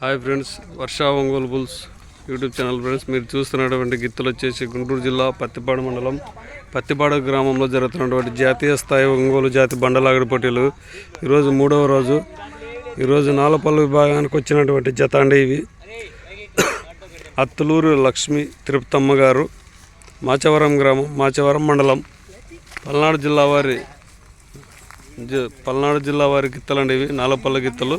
Hi friends Varsha Ongole bulls YouTube channel friends. మీరు చూస్తున్నటువంటి గిత్తలు వచ్చేసి గుంటూరు జిల్లా పత్తిపాడు మండలం పత్తిపాడు గ్రామంలో జరుగుతున్నటువంటి జాతీయ స్థాయి ఒంగోలు జాతి బండలాగడి పోటీలు. ఈరోజు మూడవ రోజు. ఈరోజు నాలపల్లి విభాగానికి వచ్చినటువంటి జత అండి ఇవి. అత్తులూరు లక్ష్మి తిరుపతమ్మ గారు మాచవరం గ్రామం మాచవరం మండలం. పల్నాడు జిల్లా వారి పల్నాడు జిల్లా వారి గిత్తలండి ఇవి నాలపల్లి గిత్తలు.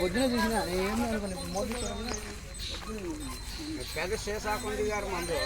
పొద్దున చూసిన. ఏం పెద్ద శేషాకుండి గారు మందు.